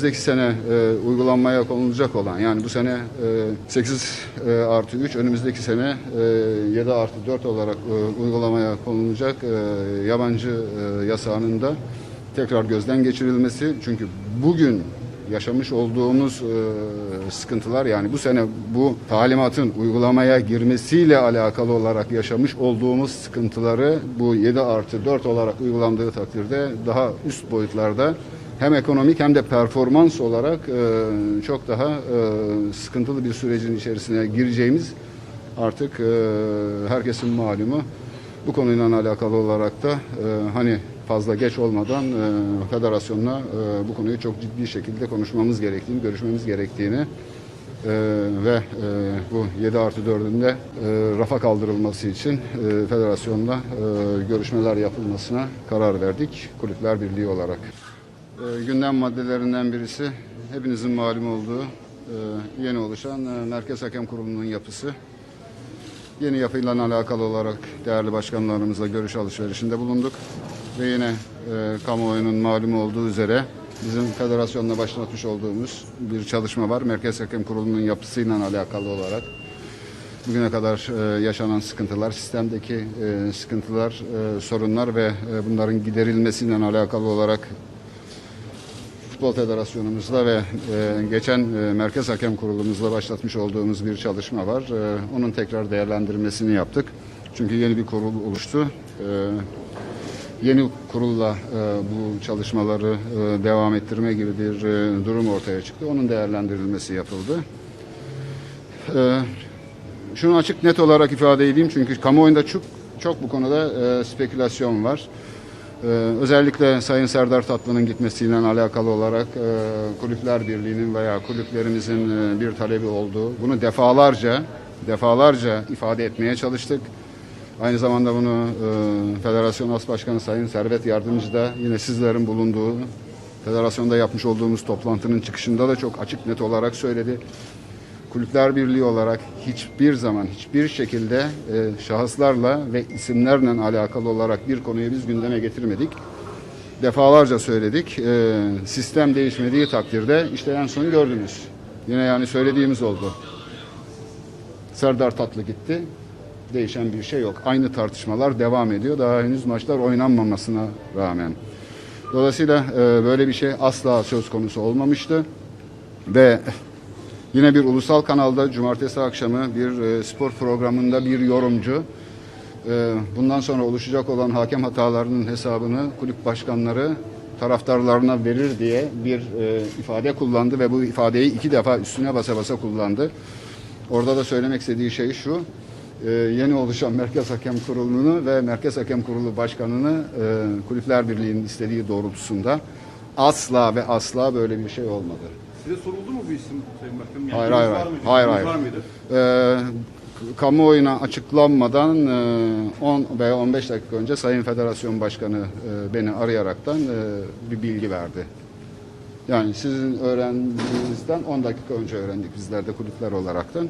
önümüzdeki sene e, uygulanmaya konulacak olan yani bu sene e, 8 e, artı 3 önümüzdeki sene e, 7 artı 4 olarak e, uygulamaya konulacak e, yabancı e, yasağının da tekrar gözden geçirilmesi. Çünkü bugün yaşamış olduğumuz e, sıkıntılar yani bu sene bu talimatın uygulamaya girmesiyle alakalı olarak yaşamış olduğumuz sıkıntıları bu 7 artı 4 olarak uygulandığı takdirde daha üst boyutlarda hem ekonomik hem de performans olarak e, çok daha e, sıkıntılı bir sürecin içerisine gireceğimiz artık e, herkesin malumu. Bu konuyla alakalı olarak da e, hani fazla geç olmadan e, federasyonla e, bu konuyu çok ciddi şekilde konuşmamız gerektiğini, görüşmemiz gerektiğini e, ve e, bu 7 artı 4'ün de e, rafa kaldırılması için e, federasyonla e, görüşmeler yapılmasına karar verdik Kulüpler Birliği olarak. E, gündem maddelerinden birisi hepinizin malum olduğu e, yeni oluşan e, Merkez Hakem Kurulu'nun yapısı. Yeni yapıyla alakalı olarak değerli başkanlarımızla görüş alışverişinde bulunduk. Ve yine e, kamuoyunun malum olduğu üzere bizim federasyonla başlatmış olduğumuz bir çalışma var. Merkez Hakem Kurulu'nun yapısıyla alakalı olarak bugüne kadar e, yaşanan sıkıntılar, sistemdeki e, sıkıntılar, e, sorunlar ve e, bunların giderilmesiyle alakalı olarak Futbol Federasyonumuzla ve e, geçen e, Merkez Hakem Kurulumuzla başlatmış olduğumuz bir çalışma var. E, onun tekrar değerlendirmesini yaptık. Çünkü yeni bir kurul oluştu. E, yeni kurulla e, bu çalışmaları e, devam ettirme gibi bir e, durum ortaya çıktı. Onun değerlendirilmesi yapıldı. E, şunu açık net olarak ifade edeyim çünkü kamuoyunda çok çok bu konuda e, spekülasyon var. Ee, özellikle Sayın Serdar Tatlı'nın gitmesiyle alakalı olarak e, Kulüpler Birliği'nin veya kulüplerimizin e, bir talebi olduğu, bunu defalarca defalarca ifade etmeye çalıştık. Aynı zamanda bunu e, Federasyon As Başkanı Sayın Servet Yardımcı da yine sizlerin bulunduğu federasyonda yapmış olduğumuz toplantının çıkışında da çok açık net olarak söyledi. Kulüpler Birliği olarak hiçbir zaman hiçbir şekilde e, şahıslarla ve isimlerle alakalı olarak bir konuyu biz gündeme getirmedik. Defalarca söyledik. E, sistem değişmediği takdirde işte en son gördünüz. Yine yani söylediğimiz oldu. Serdar Tatlı gitti. Değişen bir şey yok. Aynı tartışmalar devam ediyor. Daha henüz maçlar oynanmamasına rağmen. Dolayısıyla e, böyle bir şey asla söz konusu olmamıştı. Ve Yine bir ulusal kanalda cumartesi akşamı bir e, spor programında bir yorumcu e, bundan sonra oluşacak olan hakem hatalarının hesabını kulüp başkanları taraftarlarına verir diye bir e, ifade kullandı ve bu ifadeyi iki defa üstüne basa basa kullandı. Orada da söylemek istediği şey şu. yeni oluşan Merkez Hakem Kurulu'nu ve Merkez Hakem Kurulu Başkanı'nı Kulüpler Birliği'nin istediği doğrultusunda asla ve asla böyle bir şey olmadı. Size soruldu mu bu isim Sayın Başkanım? Yani Hayır, hayır, var hayır. mıydı? Hayır, hayır. Var mıydı? Ee, kamuoyuna açıklanmadan e, 10 veya 15 dakika önce Sayın Federasyon Başkanı e, beni arayaraktan e, bir bilgi verdi. Yani sizin öğrendiğinizden 10 dakika önce öğrendik bizler de kulüpler olaraktan.